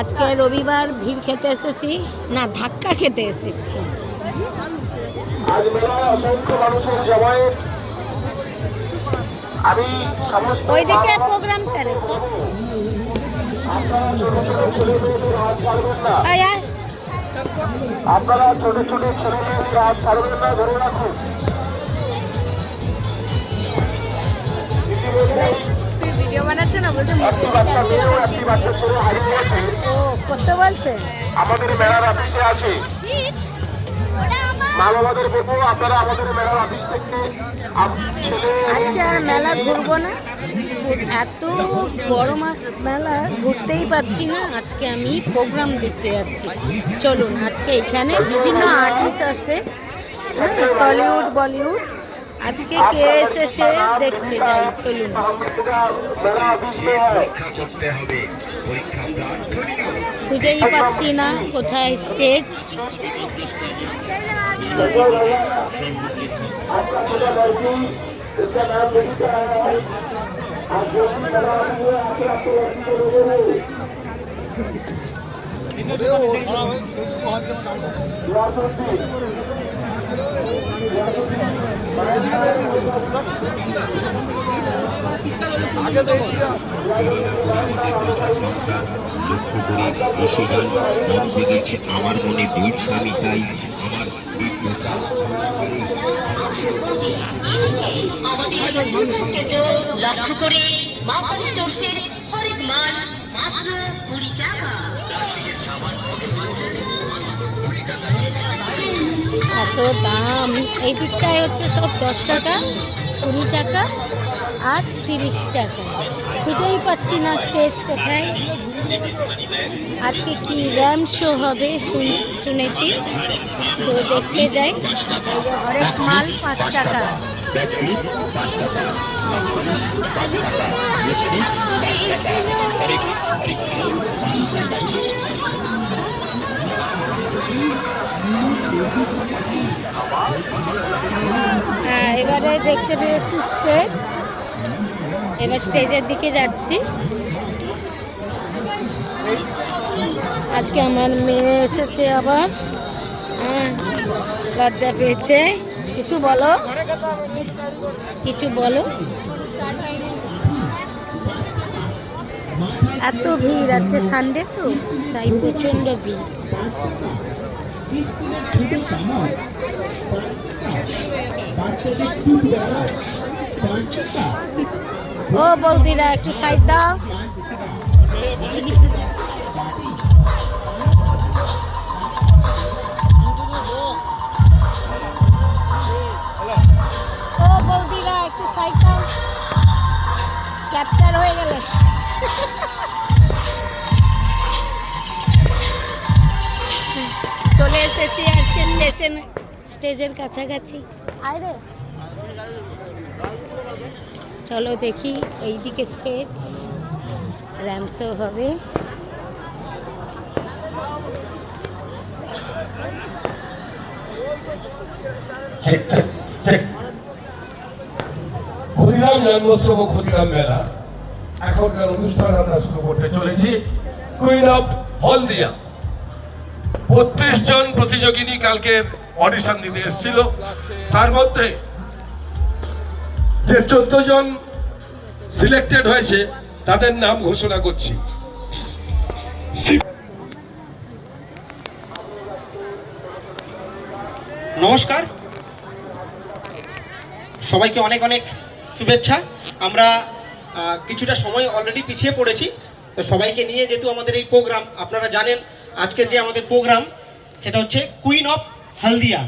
আজকে রবিবার ভিড় খেতে এসেছি না ধাক্কা খেতে এসেছি। ওইদিকে প্রোগ্রামটা রেখে আপনারা ছোট ছোট ছেলে মেয়েদের হাত ছাড়বেন না। আয় আয়। করতে বলছে? আমাদের মেলার অফিসে আছে। মা বাবাদের বলব আপনারা আমাদের মেলার অফিস থেকে আজকে আর মেলা ঘুরবো না। এত বড় মেলা ঘুরতেই পারছি না। আজকে আমি প্রোগ্রাম দেখতে যাচ্ছি। চলুন আজকে এখানে বিভিন্ন আর্টিস্ট আছে। হ্যাঁ, টলিউড বলিউড আজকে কে এসেছে দেখতে যাই চলুন। খুঁজেই পাচ্ছি না কোথায় স্টেজ লক্ষ্য করে এসে গান মন জেগেছে আমার মনে বীর স্বামী চাই আমার লক্ষ্য করে মাত্র কুড়ি টাকা এত দাম, এই দিকটায় হচ্ছে সব দশ টাকা, কুড়ি টাকা আর তিরিশ টাকা। খুঁজেই পাচ্ছি না স্টেজ কোথায়। আজকে কি র্যাম শো হবে শুন- শুনেছি। তো দেখতে যাই। হরেক মাল, পাঁচ টাকা। হ্যাঁ এবারে দেখতে পেয়েছি স্টেজ এবার স্টেজের দিকে যাচ্ছি। আজকে আমার মেয়ে এসেছে আবার। হ্যাঁ লজ্জা পেয়েছে। কিছু বলো? কিছু বলো? এত ভিড়, আজকে সানডে তো? তাই প্রচণ্ড ভিড়। ও বৌদিরা একটু সাইজ দাও। ও বৌদিরা একটু সাইড দাও। ক্যাপচার হয়ে গেলে। এসেছি আজকে স্টেশন স্টেজের কাছাকাছি। চলো দেখি এইদিকে স্টেজ র্যামশো হবে। ক্ষুদিরাম জন্মোৎসব ক্ষুদিরাম মেলা। এখনকার অনুষ্ঠান আমরা শুরু করতে চলেছি। কুইন অফ হলদিয়া বত্রিশ জন প্রতিযোগিনী কালকে অডিশন দিতে এসেছিল। তার মধ্যে যে চোদ্দ জন সিলেক্টেড হয়েছে, তাদের নাম ঘোষণা করছি। নমস্কার। সবাইকে অনেক অনেক শুভেচ্ছা। আমরা কিছুটা সময় অলরেডি পিছিয়ে পড়েছি। তো সবাইকে নিয়ে যেহেতু আমাদের এই প্রোগ্রাম আপনারা জানেন আজকের যে আমাদের প্রোগ্রাম সেটা হচ্ছে কুইন অফ হলদিয়া